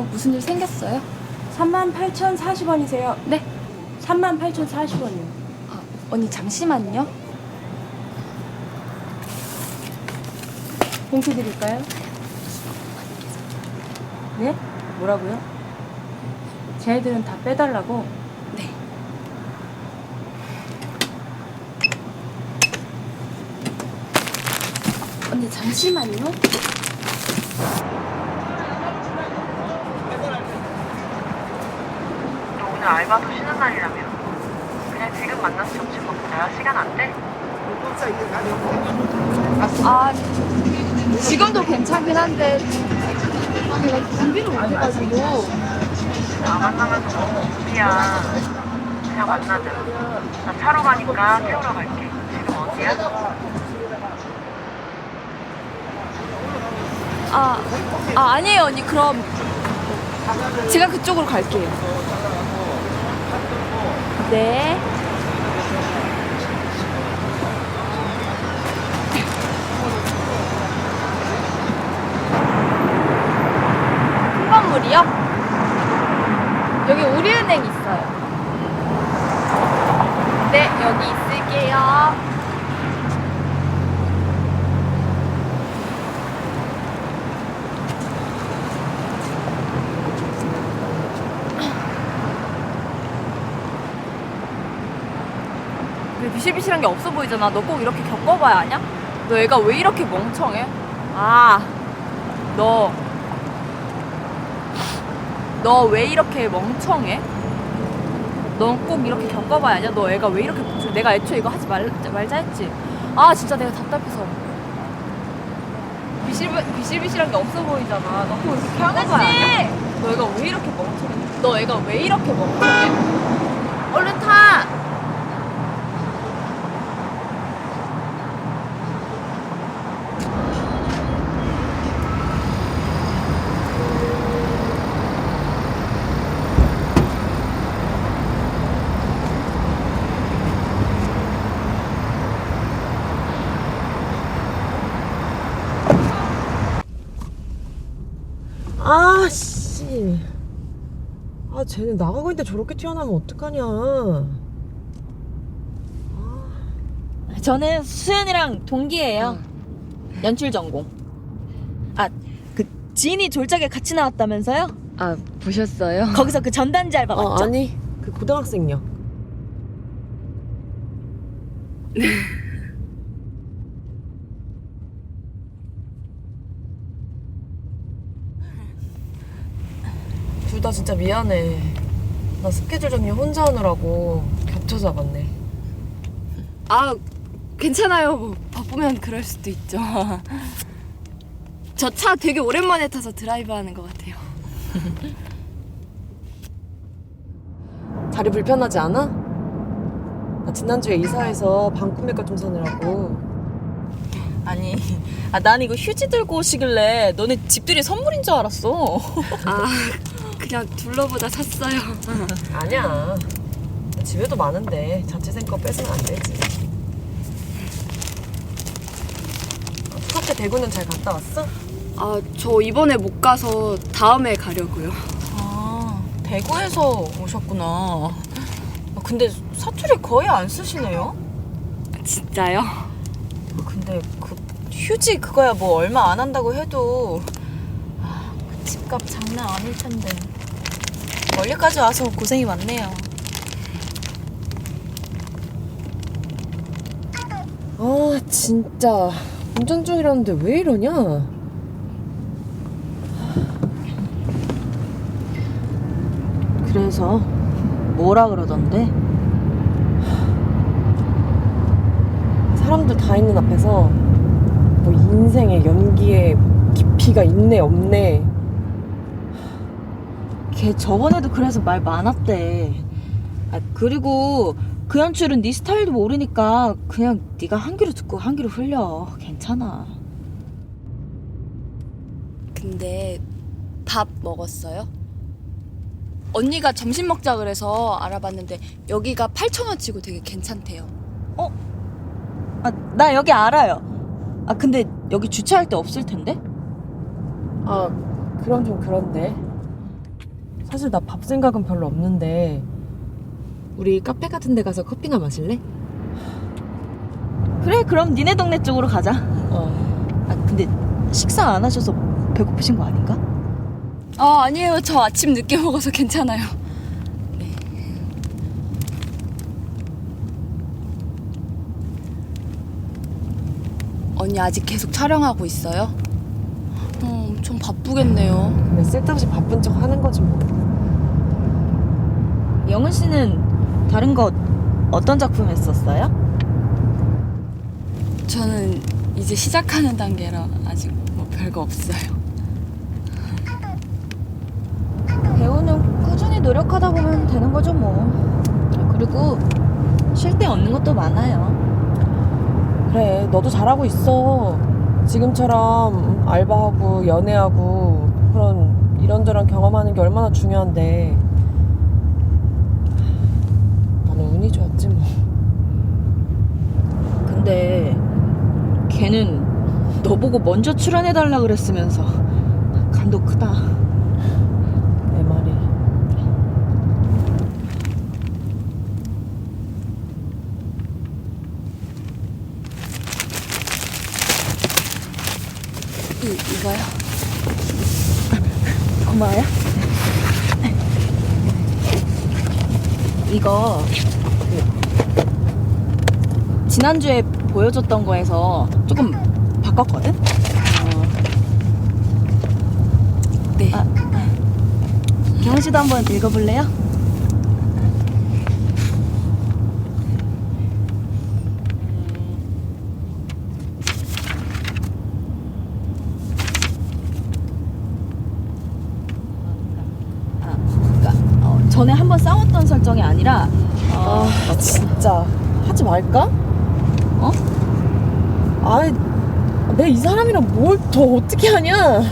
왜요? 무슨 일 생겼어요? 38,040원이세요. 네. 38,040원이요. 아, 언니 잠시만요. 봉투 드릴까요? 네? 뭐라고요? 쟤들은 다 빼달라고? 네. 언니 잠시만요. 오늘 알바도 쉬는 날이라며. 그냥 지금 만나서 점심 먹고 내가 시간 안 돼? 아, 지금도 괜찮긴 한데 제가 준비를 못 해가지고 나 만나면서 너무 고피야. 그냥 만나자. 나 차로 가니까 태우러 갈게. 지금 어디야? 아, 아 아니에요 언니 그럼 제가 그쪽으로 갈게요. 네. 큰 건물이요? 여기 우리은행 있어요. 네, 여기 있을게요. 비실비실한 게 없어 보이잖아. 너 꼭 이렇게 겪어봐야 아냐? 너 애가 왜 이렇게 멍청해? 아, 너. 너 왜 이렇게 멍청해? 넌 꼭 이렇게 겪어봐야 하냐? 너 애가 왜 이렇게 멍청해? 내가 애초에 이거 하지 말, 말자 했지. 아, 진짜 내가 답답해서. 비실, 비실비실한 게 없어 보이잖아. 너 꼭 이렇게 겪어봐야 하냐? 너 애가 왜 이렇게 멍청해? 너 애가 왜 이렇게 멍청해? 얼른 타! 아, 씨. 아, 쟤는 나가고 있는데 저렇게 튀어나오면 어떡하냐. 저는 수연이랑 동기예요. 연출 전공. 아, 그 지인이 졸작에 같이 나왔다면서요? 아, 보셨어요? 거기서 그 전단지 알바 어, 맞죠? 아니, 그 고등학생요. 둘 다 진짜 미안해. 나 스케줄 정리 혼자 하느라고 겹쳐 잡았네. 아, 괜찮아요. 뭐, 바쁘면 그럴 수도 있죠. 저 차 되게 오랜만에 타서 드라이브 하는 것 같아요. 다리 불편하지 않아? 나 지난주에 이사해서 방콕 내과 좀 사느라고. 아니, 아, 난 이거 휴지 들고 오시길래 너네 집들이 선물인 줄 알았어. 아 그냥 둘러보다 샀어요. 아니야. 집에도 많은데 자취생 거 뺏으면 안 되지. 아, 때 대구는 잘 갔다 왔어? 아 저 이번에 못 가서 다음에 가려고요. 아, 대구에서 오셨구나. 아, 근데 사투리 거의 안 쓰시네요? 진짜요? 근데 그 휴지 그거야 뭐 얼마 안 한다고 해도 아, 그 집값 장난 아닐 텐데 멀리까지 와서 고생이 많네요. 아 진짜 운전 중이라는데 왜 이러냐? 그래서 뭐라 그러던데? 사람들 다 있는 앞에서 뭐 인생의 연기에 깊이가 있네 없네 걔 저번에도 그래서 말 많았대. 아, 그리고 그 연출은 네 스타일도 모르니까 그냥 네가 한 귀로 듣고 한 귀로 흘려. 괜찮아. 근데 밥 먹었어요? 언니가 점심 먹자 그래서 알아봤는데 여기가 8,000원 치고 되게 괜찮대요. 아, 나 여기 알아요. 아, 근데 여기 주차할 데 없을 텐데? 아 그럼 좀 그런데 사실 나 밥 생각은 별로 없는데 우리 카페 같은 데 가서 커피나 마실래? 그래, 그럼 니네 동네 쪽으로 가자. 어 아, 근데 식사 안 하셔서 배고프신 거 아닌가? 아 아니에요. 저 아침 늦게 먹어서 괜찮아요. 네. 언니 아직 계속 촬영하고 있어요? 어, 엄청 바쁘겠네요. 그냥 쓸데없이 바쁜 척 하는 거지 뭐 영은 씨는 다른 거 어떤 작품 했었어요? 저는 이제 시작하는 단계라 아직 뭐 별거 없어요. 배우는 꾸준히 노력하다 보면 되는 거죠 뭐. 아, 그리고 쉴데 없는 것도 많아요. 그래 너도 잘하고 있어 지금처럼 알바하고 연애하고 그런 이런저런 경험하는 게 얼마나 중요한데 나는 운이 좋았지 뭐 근데 걔는 너 보고 먼저 출연해달라 그랬으면서 간도 크다. 내 말이 이, 이거요? 고마워요. 이거 그 지난주에 보여줬던 거에서 조금 바꿨거든? 네. 아, 경훈 씨도 한번 읽어볼래요? 아, 그러니까 어, 전에 한번 싸웠던 설정이 아니라 어, 아 진짜 하지 말까? 어? 아이 내가 이 사람이랑 뭘 더 어떻게 하냐?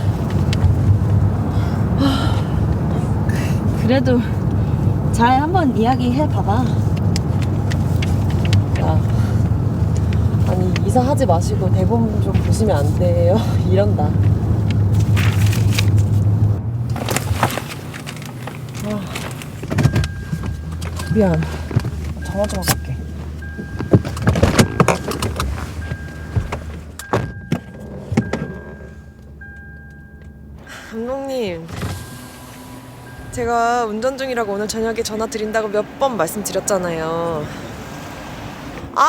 그래도 잘 한번 이야기해 봐봐. 야 아니 이사하지 마시고 대본 좀 보시면 안 돼요. 이런다. 아, 미안. 전화 좀 하고 제가 운전 중이라고 오늘 저녁에 전화 드린다고 몇 번 말씀드렸잖아요 아,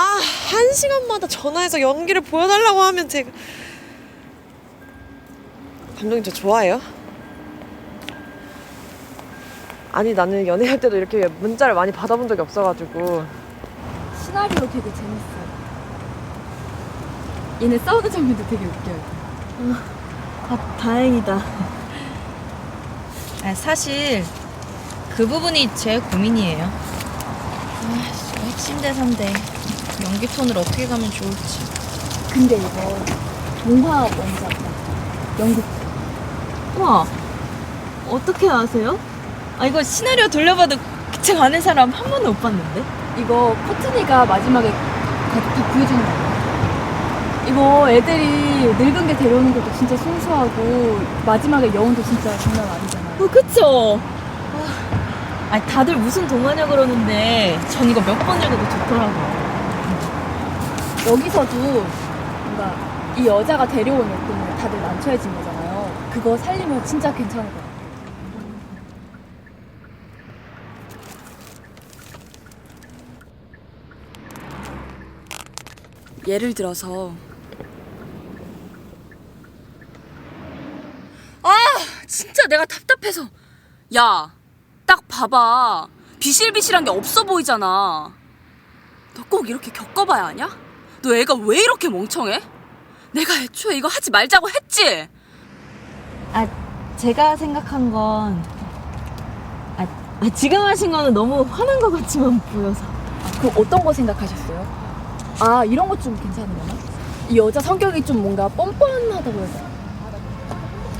한 시간마다 전화해서 연기를 보여달라고 하면 제가 감독님 저 좋아해요? 아니 나는 연애할 때도 이렇게 문자를 많이 받아본 적이 없어가지고 시나리오 되게 재밌어요. 얘네 싸우는 장면도 되게 웃겨요. 아, 다행이다. 아, 사실 그 부분이 제 고민이에요. 아, 핵심 대사인데 연기 톤을 어떻게 가면 좋을지. 근데 이거 동화 원작이야. 영국. 우와 어떻게 아세요? 아 이거 시나리오 돌려봐도 그책 아는 사람 한 번도 못 봤는데 이거 코트니가 마지막에 다, 다 구해주는 거야. 이거 애들이 늙은 게 데려오는 것도 진짜 순수하고 마지막에 여운도 진짜 장난 아니잖아. 어 그쵸 아, 아니 다들 무슨 동화냐 그러는데 전 이거 몇 번 읽어도 좋더라고요 여기서도 뭔가 이 여자가 데려온 애 때문에 다들 난처해진 거잖아요. 그거 살리면 진짜 괜찮을 것 같아. 예를 들어서 아 진짜 내가 답답해서 야 딱 봐봐 비실비실한 게 없어 보이잖아 너 꼭 이렇게 겪어봐야 하냐? 너 애가 왜 이렇게 멍청해? 내가 애초에 이거 하지 말자고 했지? 아 제가 생각한 건 아, 아, 지금 하신 거는 너무 화난 것 같지만 보여서 그 어떤 거 생각하셨어요? 아 이런 것 좀 괜찮으려나? 이 여자 성격이 좀 뭔가 뻔뻔하다고 되나?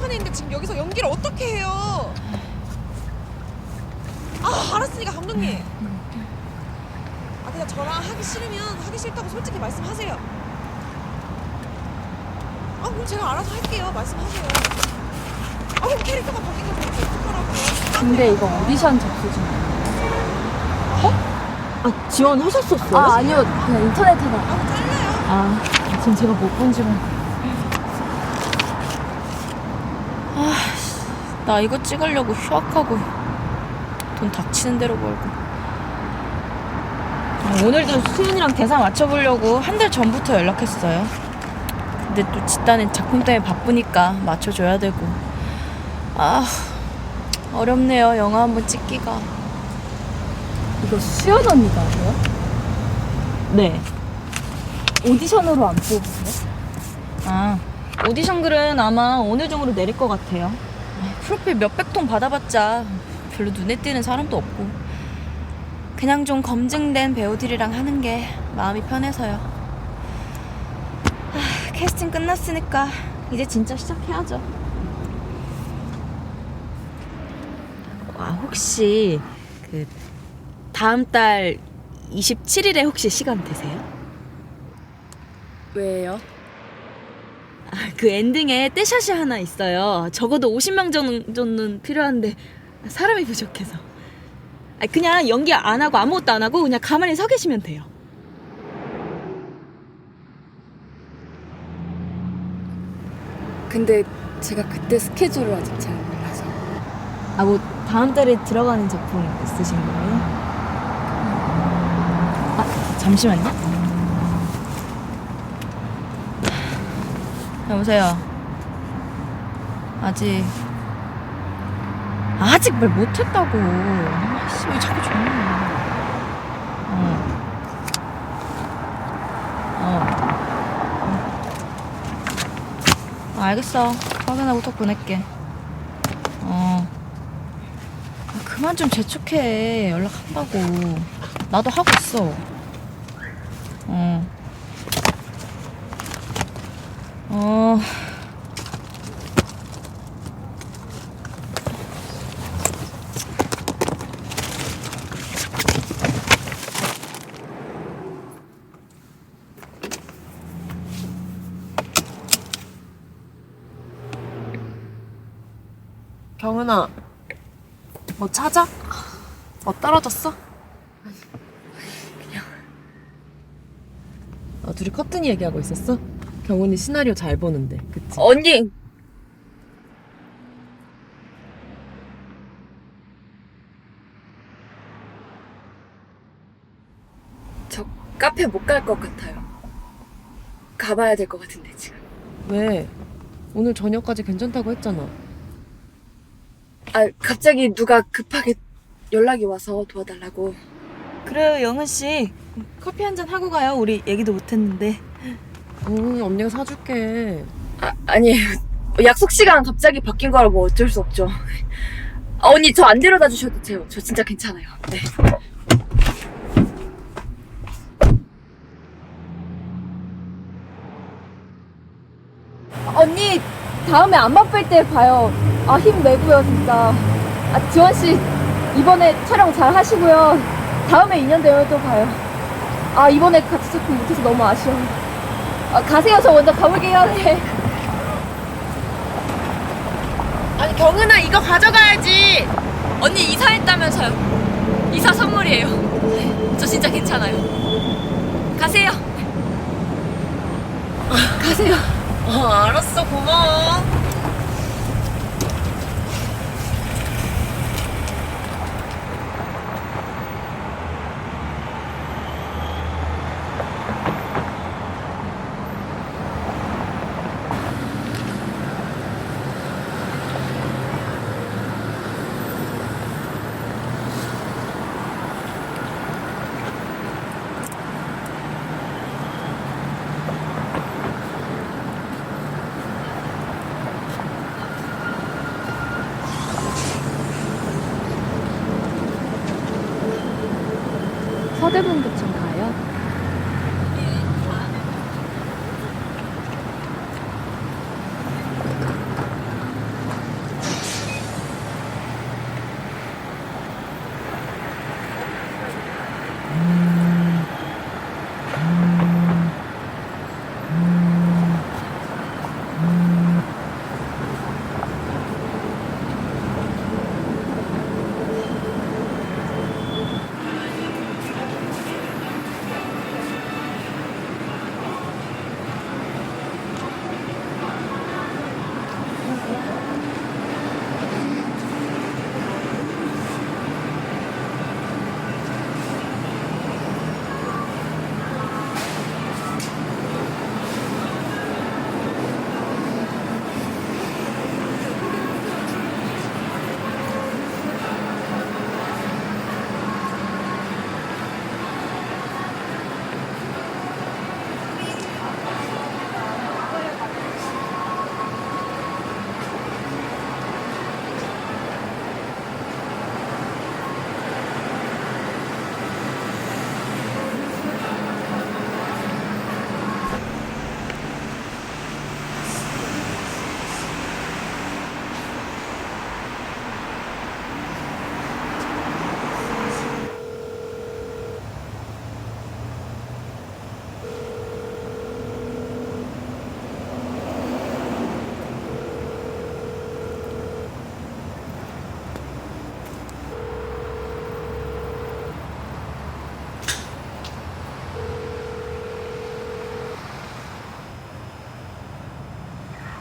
판인데 지금 여기서 연기를 어떻게 해요? 아 알았으니까 감독님. 아 그냥 저랑 하기 싫으면 하기 싫다고 솔직히 말씀하세요. 아 그럼 제가 알아서 할게요. 말씀하세요. 아 그럼 캐릭터가 바뀐 걸 보니까 어떡하라고요? 근데 이거 오디션 접수 중 아 지원하셨었어요? 아 아니요 그냥 인터넷 하다 아 잘라요. 아, 전 제가 못 본 줄 알고. 아, 나 이거 찍으려고 휴학하고 돈 닥치는 대로 벌고. 아, 오늘도 수현이랑 대사 맞춰보려고 한 달 전부터 연락했어요. 근데 또 집단은 작품 때문에 바쁘니까 맞춰줘야 되고. 아, 어렵네요. 영화 한번 찍기가. 이거 수연 언니가 아세요? 네. 오디션으로 안 뽑으세요? 아, 오디션 글은 아마 오늘 중으로 내릴 것 같아요. 아, 프로필 몇백 통 받아봤자 별로 눈에 띄는 사람도 없고. 그냥 좀 검증된 배우들이랑 하는 게 마음이 편해서요. 아, 캐스팅 끝났으니까 이제 진짜 시작해야죠. 아, 혹시 그 다음 달 27일에 혹시 시간 되세요? 왜요? 아, 그 엔딩에 떼샷이 하나 있어요. 적어도 50명 정도는 필요한데 사람이 부족해서. 아, 그냥 연기 안 하고 아무것도 안 하고 그냥 가만히 서 계시면 돼요. 근데 제가 그때 스케줄을 아직 잘 몰라서 아, 뭐 다음 달에 들어가는 작품 있으신 거예요? 아, 잠시만요. 여보세요. 아직 아직 말 못했다고. 아씨 왜 자꾸 전화해? 어. 어. 어, 알겠어. 확인하고 톡 보낼게. 어. 아, 그만 좀 재촉해. 연락한다고. 나도 하고 있어. 어. 어. 경은아, 뭐 찾아? 뭐 떨어졌어? 그냥. 아, 둘이 커튼이 얘기하고 있었어? 경은이 시나리오 잘 보는데, 그치? 언니 저 카페 못 갈 것 같아요 가봐야 될 것 같은데 지금 왜? 오늘 저녁까지 괜찮다고 했잖아. 아 갑자기 누가 급하게 연락이 와서 도와달라고 그래요, 영은 씨. 커피 한 잔 하고 가요. 우리 얘기도 못 했는데. 응, 언니가 사줄게. 아, 아니에요 약속 시간 갑자기 바뀐 거라 뭐 어쩔 수 없죠 아, 언니 저 안 데려다 주셔도 돼요 저 진짜 괜찮아요 네 다음에 안 바쁠 때 봐요. 아, 힘 내고요, 진짜. 아, 지원 씨, 이번에 촬영 잘 하시고요. 다음에 인연 되면 또 봐요. 아, 이번에 같이 작품 못해서 너무 아쉬워요. 아, 가세요. 저 먼저 가볼게요. 네. 아니 경은아 이거 가져가야지. 언니 이사했다면서요. 이사 선물이에요. 저 진짜 괜찮아요. 가세요. 가세요. 어, 알았어. 고마워. 서대문구청 가요?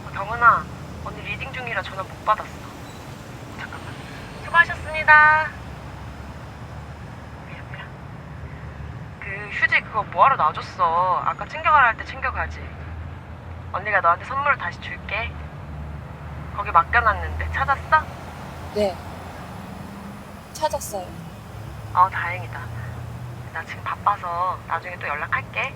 어, 경은아, 언니 중이라 전화 못 받았어. 잠깐만. 수고하셨습니다. 미안, 미안. 그 휴지 그거 뭐하러 놔줬어. 아까 챙겨가라 할 때 챙겨가지. 언니가 너한테 선물을 다시 줄게. 거기 맡겨놨는데 찾았어? 네. 찾았어요. 어, 다행이다. 나 지금 바빠서 나중에 또 연락할게.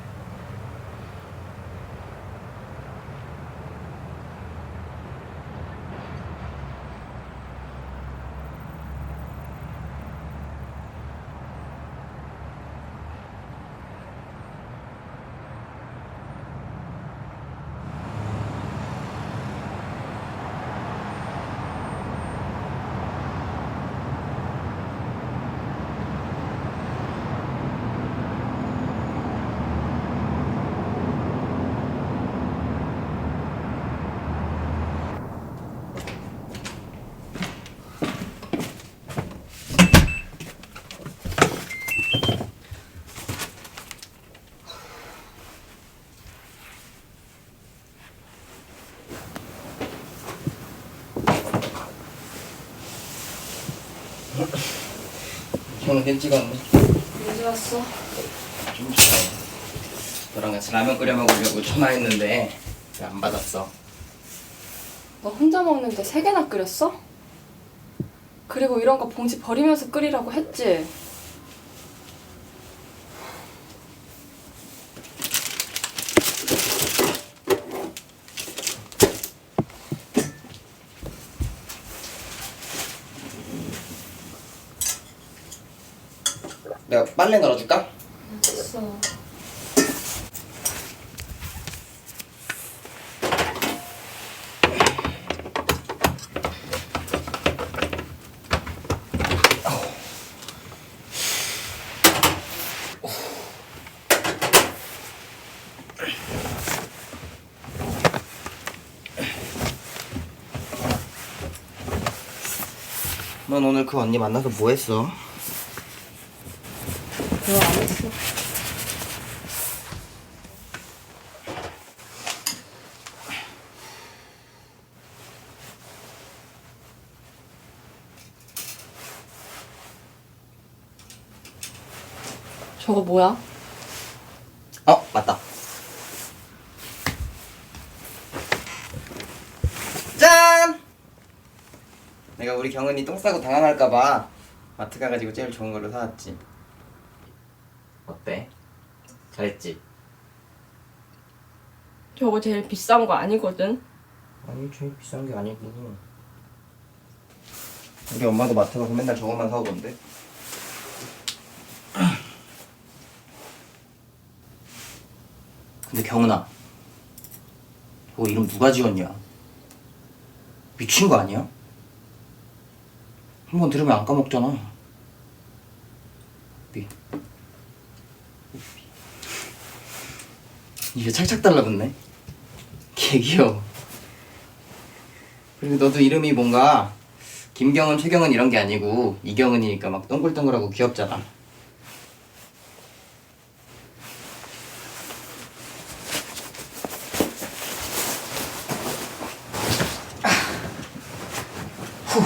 일찍 왔네. 언제 왔어? 좀 전에. 너랑 같이 라면 끓여 먹으려고 전화했는데 왜안 받았어? 너 혼자 먹는데 세 개나 끓였어? 그리고 이런 거 봉지 버리면서 끓이라고 했지? 내가 빨래 널어줄까? 됐어. 넌 오늘 그 언니 만나서 뭐 했어? 했어? 저거 뭐야? 어 맞다 짠! 내가 우리 경은이 똥 싸고 당황할까봐 마트 가가지고 제일 좋은 걸로 사왔지? 잘했지? 저거 제일 비싼 거 아니거든? 아니 제일 비싼 게 아니고 우리 엄마도 마트 가서 맨날 저것만 사오던데 근데 경은아 저거 이름 누가 지었냐 미친 거 아니야? 한 번 들으면 안 까먹잖아 이게 착착 달라붙네 개 귀여워 그리고 너도 이름이 뭔가 김경은, 최경은 이런 게 아니고 이경은이니까 막 동글동글하고 귀엽잖아. 후.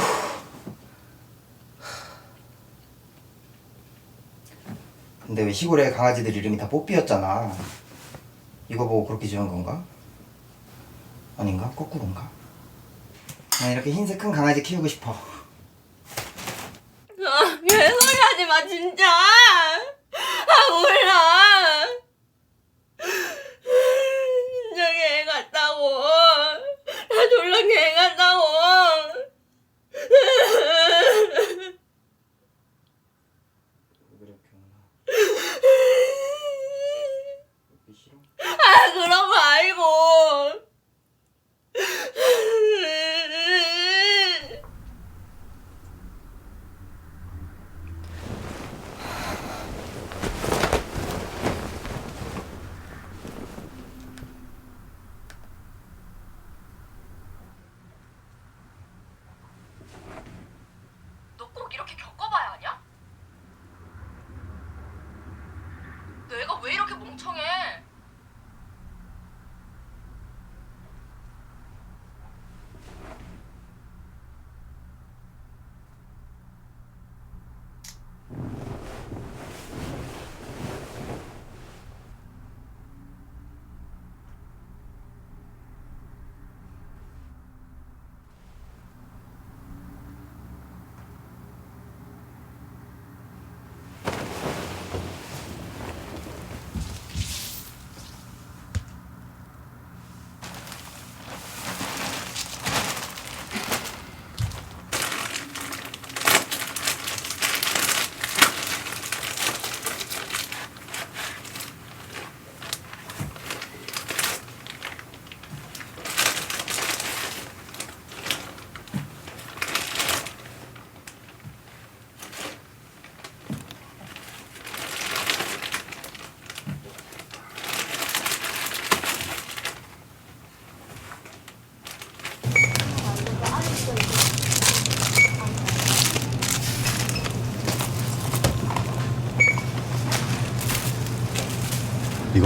근데 왜 시골에 강아지들 이름이 다 뽀삐였잖아. 이거 보고 그렇게 지은 건가? 아닌가? 거꾸로인가? 난 이렇게 흰색 큰 강아지 키우고 싶어. 개소리 하지 마 진짜. 아 몰라.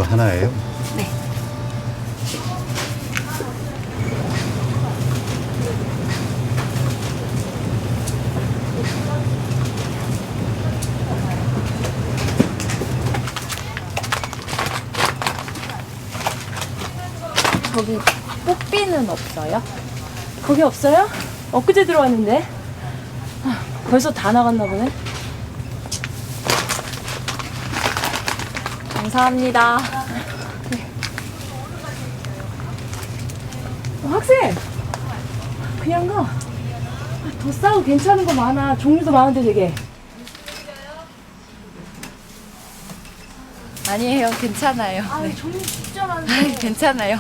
이거 하나예요? 저기 뽀삐는 없어요? 거기 없어요? 엊그제 들어왔는데. 아, 벌써 다 나갔나 보네. 감사합니다. 어, 학생! 그냥 가. 아, 더 싸고 괜찮은 거 많아. 종류도 많은데 되게. 아니에요, 괜찮아요. 아, 종류 진짜 많은데. 괜찮아요.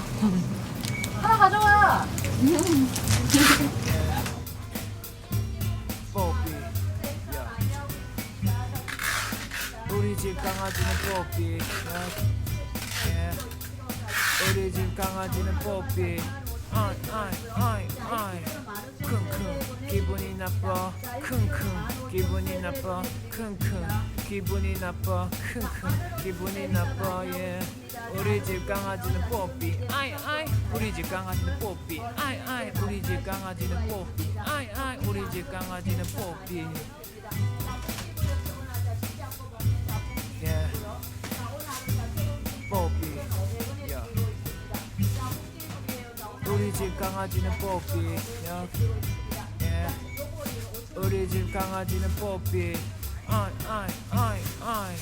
하나 가져가. 집 강아지는 뽀삐. 야. 예. 우리 집 강아지는 뽀삐. 아이 아이 아이 킁킁. 기분이 나빠. 킁킁. 기분이 나빠. 킁킁. 기분이 나빠. 킁킁. 기분이 나빠. 예. 우리 집 강아지는 뽀삐. 아이 아이. 우리 집 강아지는 뽀삐. 아이 아이. 우리 집 강아지는 뽀삐. 아이 아이. 우리 집 강아지는 뽀삐 집 강아지는 뽀삐. 야 예. 우리 집 강아지는 뽀삐. 아이 아이 아이 아이.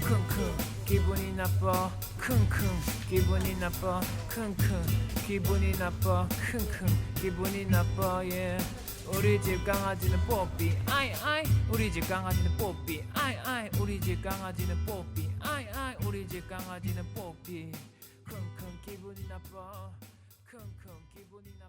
킁킁. 기분이 나빠. 킁킁. 기분이 나빠. 킁킁. 기분이 나빠. 킁킁. 기분이 나빠. 예. 우리 집 강아지는 뽀삐. 아이 아이. 우리 집 강아지는 뽀삐. 아이 아이. 우리 집 강아지는 뽀삐. 아이 아이. 우리 집 강아지는 뽀삐. 킁킁. 기분이 나빠 Bonina